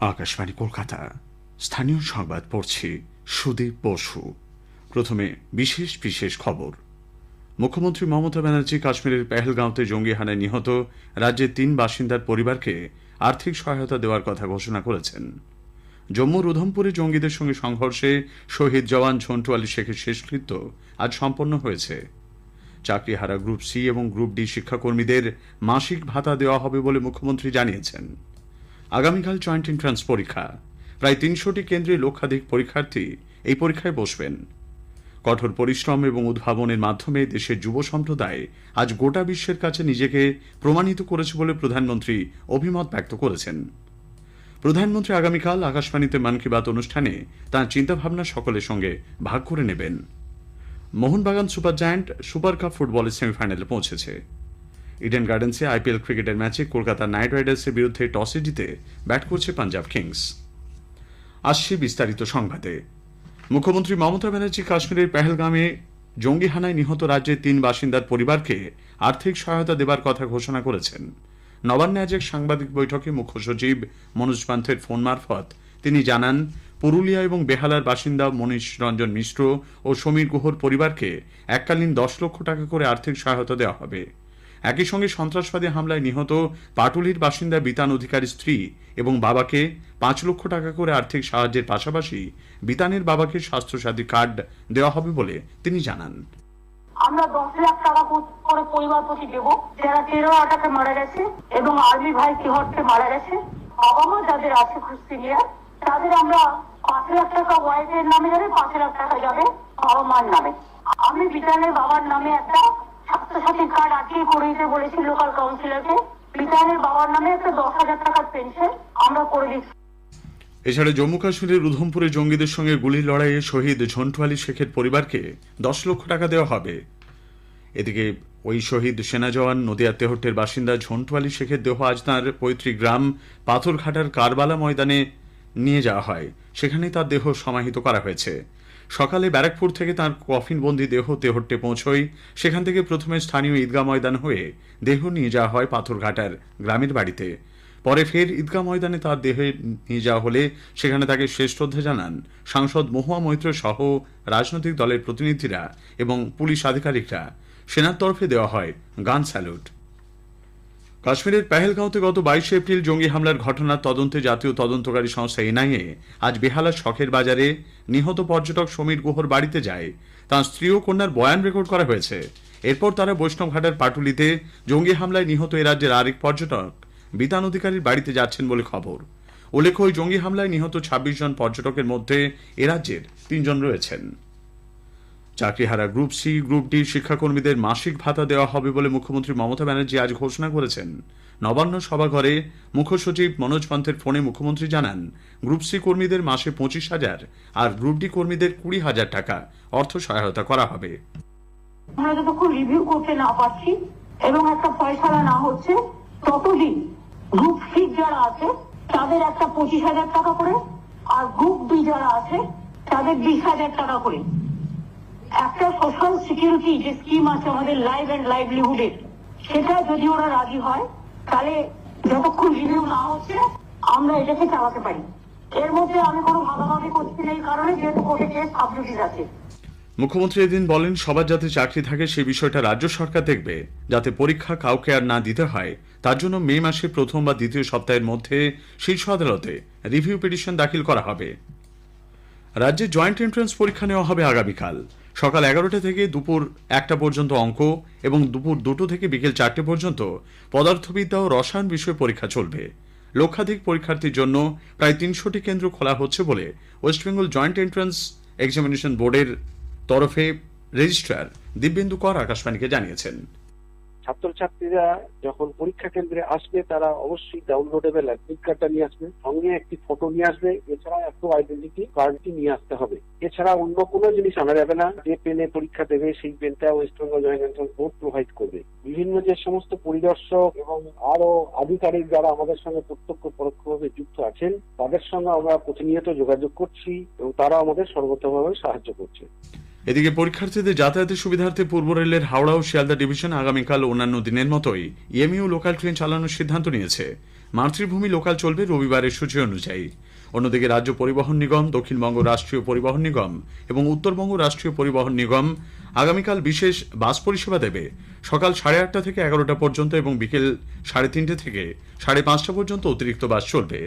আকাশবাণী কলকাতা। স্থানীয় সংবাদ পড়ছি সুদীপ বসু। প্রথমে বিশেষ বিশেষ খবর। মুখ্যমন্ত্রী মমতা ব্যানার্জি কাশ্মীরের পেহেলগাঁওতে জঙ্গি হানায় নিহত রাজ্যের তিন বাসিন্দার পরিবারকে আর্থিক সহায়তা দেওয়ার কথা ঘোষণা করেছেন। জম্মুর উধমপুরে জঙ্গিদের সঙ্গে সংঘর্ষে শহীদ জওয়ান ঝন্টু আলী শেখের শেষকৃত্য আজ সম্পন্ন হয়েছে। চাকরিহারা গ্রুপ সি এবং গ্রুপ ডি শিক্ষাকর্মীদের মাসিক ভাতা দেওয়া হবে বলে মুখ্যমন্ত্রী জানিয়েছেন। আগামীকাল জয়েন্ট এন্ট্রান্স পরীক্ষা। প্রায় তিনশোটি কেন্দ্রে লক্ষাধিক পরীক্ষার্থী এই পরীক্ষায় বসবেন। কঠোর পরিশ্রম এবং উদ্ভাবনের মাধ্যমে দেশের যুব সম্প্রদায় আজ গোটা বিশ্বের কাছে নিজেকে প্রমাণিত করেছে বলে প্রধানমন্ত্রী অভিমত ব্যক্ত করেছেন। প্রধানমন্ত্রী আগামীকাল আকাশবাণীতে মন কি বাত অনুষ্ঠানে তাঁর চিন্তাভাবনা সকলের সঙ্গে ভাগ করে নেবেন। Mohun Bagan super giant super cup ফুটবলের সেমিফাইনালে পৌঁছেছে। ইডেন গার্ডেন্সে আইপিএল ক্রিকেটের ম্যাচে কলকাতা নাইট রাইডার্সের বিরুদ্ধে টসে জিতে ব্যাট করছে পাঞ্জাব কিংস আসছে বিস্তারিত সংবাদে। মুখ্যমন্ত্রী মমতা ব্যানার্জি কাশ্মীরের পেহেলগামে জঙ্গি হানায় নিহত রাজ্যের তিন বাসিন্দার পরিবারকে আর্থিক সহায়তা দেবার কথা ঘোষণা করেছেন। নবান্নে আজ এক সাংবাদিক বৈঠকে মুখ্য সচিব মনোজ পান্থের ফোন মারফত তিনি জানান, পুরুলিয়া এবং বেহালার বাসিন্দা মনীষ রঞ্জন মিশ্র ও সমীর গুহর পরিবারকে এককালীন দশ লক্ষ টাকা করে আর্থিক সহায়তা দেওয়া হবে। একই সঙ্গে সন্ত্রাসবাদী হামলায় নিহত পাটুলির বাসিন্দা বিতান অধিকারী স্ত্রী এবং বাবাকে পাঁচ লক্ষ টাকা করে আর্থিক সাহায্যের পাশাপাশি বিতানের বাবাকে স্বাস্থ্যসাথী কার্ড দেওয়া হবে বলে তিনি জানান। আমরা দশ লাখ টাকা করে পরিবার প্রতি দেবো। যারা তেরো আটাকে মারা গেছে এবং আর্মি ভাই তিহটকে মারা গেছে, বাবা মা যাদের আছে সিনিয়র তাদের আমরা পাঁচ লাখ টাকা ওয়াইফের নামে যাবে, পাঁচ লাখ টাকা যাবে বাবা মার নামে। আমি বিতানের বাবার নামে একটা স্বাস্থ্যসাথী কার্ড আটকে করে দিতে বলেছি লোকাল কাউন্সিলরকে বিতানের বাবার নামে একটা দশ হাজার টাকার পেনশন আমরা করে দিচ্ছি। এছাড়া জম্মু কাশ্মীরের উধমপুরে জঙ্গিদের সঙ্গে গুলির লড়াইয়ে শহীদ ঝন্টু আলী শেখের পরিবারকে দশ লক্ষ টাকা দেওয়া হবে। এদিকে ওই শহীদ সেনা জওয়ান নদিয়া তেহট্টের বাসিন্দা ঝন্টু আলী শেখের দেহ আজ তাঁর পৈতৃক গ্রাম পাথরঘাটার কারবালা ময়দানে নিয়ে যাওয়া হয়। সেখানে তার দেহ সমাহিত করা হয়েছে। সকালে ব্যারাকপুর থেকে তার কফিনবন্দি দেহ তেহট্টে পৌঁছয়। সেখান থেকে প্রথমে স্থানীয় ঈদগাহ ময়দান হয়ে দেহ নিয়ে যাওয়া হয় পাথরঘাটার গ্রামের বাড়িতে। পরে ফের ঈদগাহ ময়দানে তার দেহে নিয়ে যাওয়া হলে সেখানে তাকে শেষ শ্রদ্ধা জানান সাংসদ মহুয়া মৈত্র সহ রাজনৈতিক দলের প্রতিনিধিরা এবং পুলিশ আধিকারিকরা। সেনার তরফে দেওয়া হয় গান স্যালুট। কাশ্মীরের পেহেলগাঁওতে গত বাইশে এপ্রিল জঙ্গি হামলার ঘটনার তদন্তে জাতীয় তদন্তকারী সংস্থা এনআইএ আজ বেহালার শখের বাজারে নিহত পর্যটক সমীর গুহর বাড়িতে যায়। তাঁর স্ত্রী ও কন্যার বয়ান রেকর্ড করা হয়েছে। এরপর তারা বৈষ্ণবঘাটার পাটুলিতে জঙ্গি হামলায় নিহত এ রাজ্যের আরেক পর্যটক বিতান অধিকারীর বাড়িতে যাচ্ছেন বলে খবর। উল্লেখ্য, ওই জঙ্গি হামলায় নিহত ছাব্বিশ জন পর্যটকের মধ্যে এ রাজ্যের তিনজন রয়েছেন। চাকরিহারা গ্রুপ সি, গ্রুপ ডি শিক্ষাকর্মীদের মাসিক ভাতা দেওয়া হবে বলে মুখ্যমন্ত্রী মমতা ব্যানার্জি আজ ঘোষণা করেছেন। নবান্ন সভাঘরে মুখ্য সচিব মনোজ পান্থের ফোনে মুখ্যমন্ত্রী জানান, গ্রুপ সি কর্মীদের মাসে পঁচিশ হাজার আর গ্রুপ ডি কর্মীদের কুড়ি হাজার টাকা অর্থ সহায়তা করা হবে। আমরা যতক্ষণ রিভিউ করতে না পারছি এবং একটা না হচ্ছে, ততদিন গ্রুপ সি যারা আছে, তাদের একটা পঁচিশ হাজার টাকা করে আর গ্রুপ বি যারা আছে, তাদের বিশ হাজার টাকা করে। একটা সোশ্যাল সিকিউরিটি যে স্কিম আছে আমাদের লাইফ অ্যান্ড লাইভলিহুডের সেটা যদি ওরা রাজি হয়, তাহলে যতক্ষণ রিভিউ না হচ্ছে, আমরা এটাকে চালাতে পারি। এর মধ্যে আমি কোনো ভাগাভাগি করছি না, এই কারণে যেহেতু কোর্টে কেস সাবজুডিস আছে। মুখ্যমন্ত্রী এদিন বলেন, সবার যাতে চাকরি থাকে, সেই বিষয়টা রাজ্য সরকার দেখবে, যাতে পরীক্ষা কাউকে আর না দিতে হয়। তার জন্য মে মাসের প্রথম বা দ্বিতীয় সপ্তাহের মধ্যে শীর্ষ আদালতে রিভিউ পিটিশন দাখিল করা হবে। রাজ্যে জয়েন্ট এন্ট্রান্স পরীক্ষা নেওয়া হবে আগামীকাল। সকাল এগারোটা থেকে দুপুর একটা পর্যন্ত অঙ্ক এবং দুপুর দুটো থেকে বিকেল চারটে পর্যন্ত পদার্থবিদ্যা ও রসায়ন বিষয়ে পরীক্ষা চলবে। লক্ষাধিক পরীক্ষার্থীর জন্য প্রায় তিনশোটি কেন্দ্র খোলা হচ্ছে বলে ওয়েস্টবেঙ্গল জয়েন্ট এন্ট্রান্স এক্সামিনেশন বোর্ডের তরফে রেজিস্ট্রার দিব্যেন্দু কর আকাশবাণীকে জানিয়েছেন। ছাত্রছাত্রীরা যখন পরীক্ষা কেন্দ্রে আসবে, তারা অবশ্যই ডাউনলোডেবল অ্যাডমিট কার্ডটা নিয়ে আসবে, সঙ্গে একটি ফটো নিয়ে আসবে এছাড়া একটু আইডেন্টিটি কার্ডটি নিয়ে আসতে হবে। এছাড়া অন্য কোনো জিনিস আনা যাবে না, যে পেনে পরীক্ষা দেবে, সেই পেনটা West Bengal joint board provide করবে। বিভিন্ন যে সমস্ত পরিদর্শক এবং আরও আধিকারিক যারা আমাদের সঙ্গে প্রত্যক্ষ পরোক্ষভাবে যুক্ত আছেন, তাদের সঙ্গে আমরা প্রতিনিয়ত যোগাযোগ করছি এবং তারা আমাদের সর্বতভাবে সাহায্য করছে। এদিকে পরীক্ষার্থীদের যাতায়াতের সুবিধার্থে পূর্ব রেলের হাওড়া ও শিয়ালদা ডিভিশন আগামীকাল অন্যান্য দিনের মতোই ইএমইউ লোকাল ট্রেন চালানোর সিদ্ধান্ত নিয়েছে। মাতৃভূমি লোকাল চলবে রবিবারের সূচি অনুযায়ী। অন্যদিকে রাজ্য পরিবহন নিগম, দক্ষিণবঙ্গ রাষ্ট্রীয় পরিবহন নিগম এবং উত্তরবঙ্গ রাষ্ট্রীয় পরিবহন নিগম আগামীকাল বিশেষ বাস পরিষেবা দেবে। সকাল সাড়ে আটটা থেকে এগারোটা পর্যন্ত এবং বিকেল সাড়ে তিনটে থেকে সাড়ে পাঁচটা পর্যন্ত অতিরিক্ত বাস চলবে।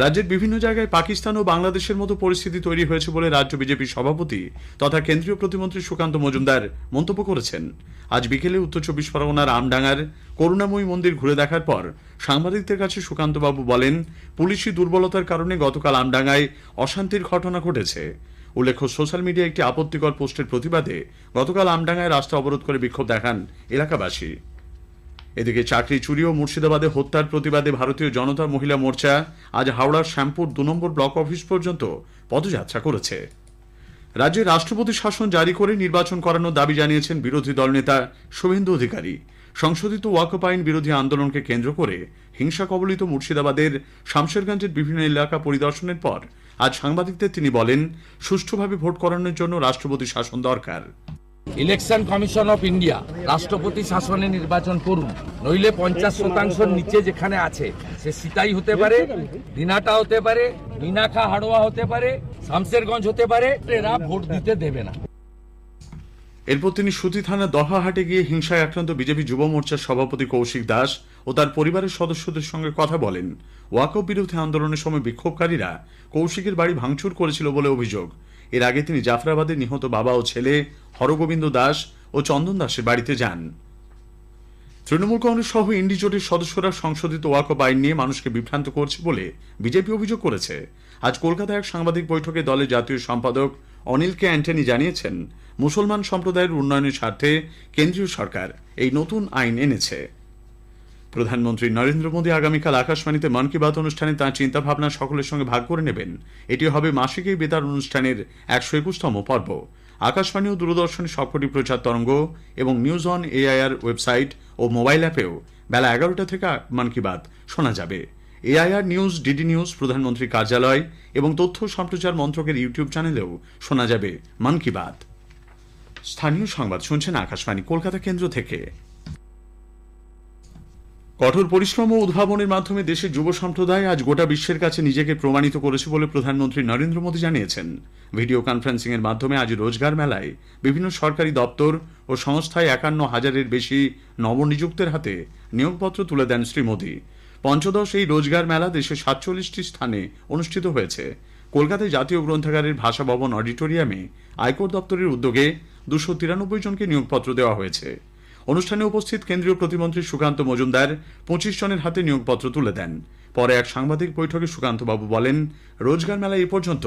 রাজ্যের বিভিন্ন জায়গায় পাকিস্তান ও বাংলাদেশের মতো পরিস্থিতি তৈরি হয়েছে বলে রাজ্য বিজেপি সভাপতি তথা কেন্দ্রীয় প্রতিমন্ত্রী সুকান্ত মজুমদার মন্তব্য করেছেন। আজ বিকেলে উত্তর চব্বিশ পরগনার আমডাঙ্গার করুণাময়ী মন্দির ঘুরে দেখার পর সাংবাদিকদের কাছে সুকান্তবাবু বলেন, পুলিশি দুর্বলতার কারণে গতকাল আমডাঙ্গায় অশান্তির ঘটনা ঘটেছে। উল্লেখ্য, সোশ্যাল মিডিয়ায় একটি আপত্তিকর পোস্টের প্রতিবাদে গতকাল আমডাঙ্গায় রাস্তা অবরোধ করে বিক্ষোভ দেখান এলাকাবাসী। এদিকে চাকরি চুরি ও মুর্শিদাবাদে হত্যার প্রতিবাদে ভারতীয় জনতা মহিলা মোর্চা আজ হাওড়ার শ্যামপুর দু নম্বর ব্লক অফিস পর্যন্ত পদযাত্রা করেছে। রাজ্যে রাষ্ট্রপতি শাসন জারি করে নির্বাচন করানোর দাবি জানিয়েছেন বিরোধী দলনেতা শুভেন্দু অধিকারী। সংশোধিত ওয়াকফ আইন বিরোধী আন্দোলনকে কেন্দ্র করে হিংসা কবলিত মুর্শিদাবাদের শামশেরগঞ্জের বিভিন্ন এলাকা পরিদর্শনের পর আজ সাংবাদিকদের তিনি বলেন, সুষ্ঠুভাবে ভোট করানোর জন্য রাষ্ট্রপতি শাসন দরকার। ইলেকশন কমিশন অফ ইন্ডিয়া রাষ্ট্রপতি শাসনে নির্বাচন করুন। নইলে পঞ্চাশ শতাংশের নিচে যেখানে আছে, সে সিতাই হতে পারে, দিনাটা হতে পারে মিনাখা হাড়োয়া হতে পারে, শামশেরগঞ্জ হতে পারে, এরা ভোট দিতে দেবে না। এরপর তিনি সুতি থানা দহাহাটে গিয়ে হিংসায় আক্রান্ত বিজেপি যুব মোর্চার সভাপতি কৌশিক দাস ও তার পরিবারের সদস্যদের সঙ্গে কথা বলেন। ওয়াকফ বিরোধী আন্দোলনের সময় বিক্ষোভকারীরা কৌশিকের বাড়ি ভাঙচুর করেছিল বলে অভিযোগ। এর আগে তিনি জাফরাবাদে নিহত বাবা ও ছেলে হরগোবিন্দ দাস ও চন্দন দাসের বাড়িতে যান। তৃণমূল কংগ্রেস সহ ইন্ডি জোটের সদস্যরা সংশোধিত ওয়াকফ আইন নিয়ে মানুষকে বিভ্রান্ত করছে বলে বিজেপি অভিযোগ করেছে। আজ কলকাতায় এক সাংবাদিক বৈঠকে দলের জাতীয় সম্পাদক অনিল কে অ্যান্টনি জানিয়েছেন, মুসলমান সম্প্রদায়ের উন্নয়নের স্বার্থে কেন্দ্রীয় সরকার এই নতুন আইন এনেছে। প্রধানমন্ত্রী নরেন্দ্র মোদী আগামীকাল আকাশবাণীতে মন কি বাত অনুষ্ঠানে তাঁর চিন্তাভাবনা সকলের সঙ্গে ভাগ করে নেবেন। এটি হবে মাসিক এই বেতার অনুষ্ঠানের একশো একুশতম পর্ব। আকাশবাণী ও দূরদর্শনের সবকটি প্রচার তরঙ্গ এবং নিউজ অন এআইআর ওয়েবসাইট ও মোবাইল অ্যাপেও বেলা এগারোটা থেকে মন কি বাত শোনা যাবে। এআইআর নিউজ, ডিডি নিউজ, প্রধানমন্ত্রী কার্যালয় এবং তথ্য সম্প্রচার মন্ত্রকের ইউটিউব চ্যানেলেও শোনা যাবে মন কি বাত। স্থানীয় সংবাদ শুনছেন আকাশবাণী, কলকাতা কেন্দ্র থেকে। কঠোর পরিশ্রম ও উদ্ভাবনের মাধ্যমে দেশের যুব সম্প্রদায় আজ গোটা বিশ্বের কাছে নিজেকে প্রমাণিত করেছে বলে প্রধানমন্ত্রী নরেন্দ্র মোদী জানিয়েছেন। ভিডিও কনফারেন্সিং এর মাধ্যমে আজ রোজগার মেলায় বিভিন্ন সরকারি দপ্তর ও সংস্থায় একান্ন হাজারের বেশি নবনিযুক্তের হাতে নিয়োগপত্র তুলে দেন শ্রী মোদী। পঞ্চদশ এই রোজগার মেলা দেশের সাতচল্লিশটি স্থানে অনুষ্ঠিত হয়েছে। কলকাতায় জাতীয় গ্রন্থাগারের ভাষা ভবন অডিটোরিয়ামে আয়কর দপ্তরের উদ্যোগে দুশো তিরানব্বই জনকে নিয়োগপত্র দেওয়া হয়েছে। অনুষ্ঠানে উপস্থিত কেন্দ্রীয় প্রতিমন্ত্রী সুকান্ত মজুমদার পঁচিশ জনের হাতে নিয়োগপত্র তুলে দেন। পরে এক সাংবাদিক বৈঠকে সুকান্তবাবু বলেন, রোজগার মেলায় এ পর্যন্ত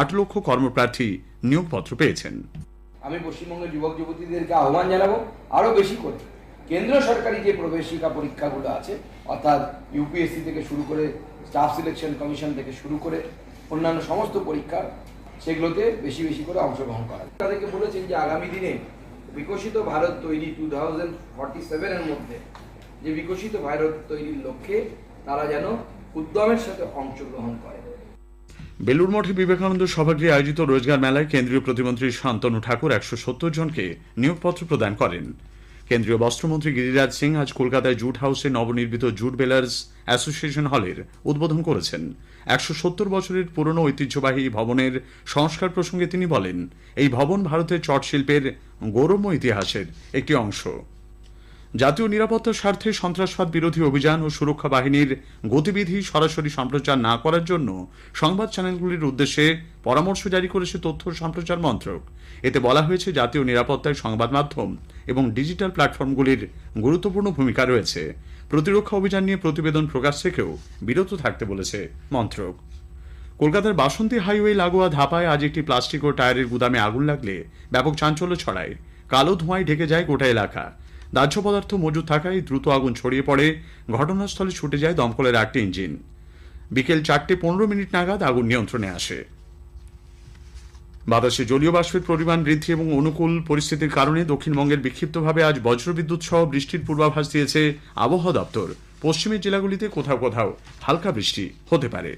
আট লক্ষ কর্মপ্রার্থী নিয়োগপত্র পেয়েছেন। আমি পশ্চিমবঙ্গের যুবক যুবতীদেরকে আহ্বান জানাব আরও বেশি করে। কেন্দ্র সরকারি যে প্রবেশিকা পরীক্ষাগুলো আছে, অর্থাৎ ইউপিএসসি থেকে শুরু করে স্টাফ সিলেকশন কমিশন থেকে শুরু করে অন্যান্য সমস্ত পরীক্ষা সেগুলোতে বেশি বেশি করে অংশগ্রহণ করা তাদেরকে বলেছেন যে আগামী দিনে বিকশিত ভারত তৈরি টু থাউজেন্ড ফর্টি সেভেনের মধ্যে, যে বিকশিত ভারত তৈরির লক্ষ্যে তারা যেন উদ্যমের সাথে অংশগ্রহণ করে। বেলুড় মঠে বিবেকানন্দ সভাগৃহে আয়োজিত রোজগার মেলায় কেন্দ্রীয় প্রতিমন্ত্রী শান্তনু ঠাকুর একশো সত্তর জনকে নিয়োগপত্র প্রদান করেন। কেন্দ্রীয় বস্ত্রমন্ত্রী গিরিরাজ সিং আজ কলকাতায় জুট হাউসে নবনির্মিত জুট বেলার্স অ্যাসোসিয়েশন হলের উদ্বোধন করেছেন। একশো সত্তর বছরের পুরনো ঐতিহ্যবাহী ভবনের সংস্কার প্রসঙ্গে তিনি বলেন, এই ভবন ভারতের চট শিল্পের গৌরবময় ইতিহাসের একটি অংশ। জাতীয় নিরাপত্তার স্বার্থে সন্ত্রাসবাদ বিরোধী অভিযান ও সুরক্ষা বাহিনীর গতিবিধি সরাসরি সম্প্রচার না করার জন্য সংবাদ চ্যানেলগুলির উদ্দেশ্যে পরামর্শ জারি করেছে তথ্য সম্প্রচার মন্ত্রক। এতে বলা হয়েছে, জাতীয় নিরাপত্তায় সংবাদ মাধ্যম এবং ডিজিটাল প্ল্যাটফর্মগুলির গুরুত্বপূর্ণ ভূমিকা রয়েছে। প্রতিরক্ষা অভিযান নিয়ে প্রতিবেদন প্রকাশ থেকেও বিরত থাকতে বলেছে মন্ত্রক। কলকাতার বাসন্তী হাইওয়ে লাগোয়া ধাপায় আজ একটি প্লাস্টিক ও টায়ারের গুদামে আগুন লাগলে ব্যাপক চাঞ্চল্য ছড়ায়। কালো ধোঁয়ায় ঢেকে যায় গোটা এলাকা। দাহ্য পদার্থ মজুদ থাকায় দ্রুত আগুন ছড়িয়ে পড়ে। ঘটনাস্থলে ছুটে যায় দমকলের আটটি ইঞ্জিন। বিকেল চারটে পনেরো মিনিট নাগাদ আগুন নিয়ন্ত্রণে আসে। বাতাসে জলীয় বাষ্পের পরিমাণ বৃদ্ধি এবং অনুকূল পরিস্থিতির কারণে দক্ষিণবঙ্গের বিক্ষিপ্তভাবে আজ বজ্রবিদ্যুৎ সহ বৃষ্টির পূর্বাভাস দিয়েছে আবহাওয়া দপ্তর। পশ্চিমের জেলাগুলিতে কোথাও কোথাও হালকা বৃষ্টি হতে পারে।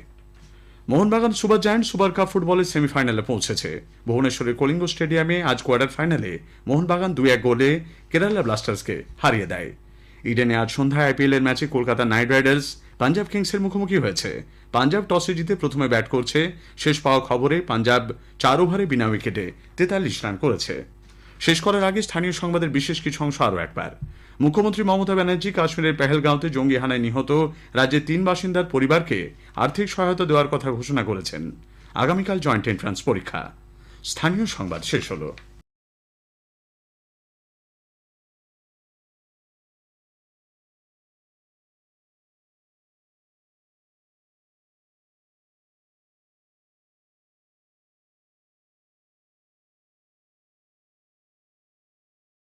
Mohun Bagan super giant super cup ফুটবলের সেমিফাইনালে পৌঁছেছে। ভুবনেশ্বরের কলিঙ্গ স্টেডিয়ামে আজ কোয়ার্টার ফাইনালে মোহনবাগান দুই এক গোলে কেরালা ব্লাস্টার্সকে হারিয়ে দেয়। ইডেনে আজ সন্ধ্যায় আইপিএল এর ম্যাচে কলকাতা নাইট রাইডার্স পাঞ্জাব কিংসের মুখোমুখি হয়েছে। পাঞ্জাব টসে জিতে প্রথমে ব্যাট করছে। শেষ পাওয়া খবরে পাঞ্জাব চার ওভারে বিনা উইকেটে তেতাল্লিশ রান করেছে। শেষ করার আগে স্থানীয় সংবাদের বিশেষ কিছু অংশ আরও একবার। মুখ্যমন্ত্রী মমতা ব্যানার্জি কাশ্মীরের পেহেলগাঁওতে জঙ্গি হানায় নিহত রাজ্যের তিন বাসিন্দার পরিবারকে আর্থিক সহায়তা দেওয়ার কথা ঘোষণা করেছেন। আগামীকাল জয়েন্ট এন্ট্রান্স পরীক্ষা। স্থানীয় সংবাদ শেষ হলো।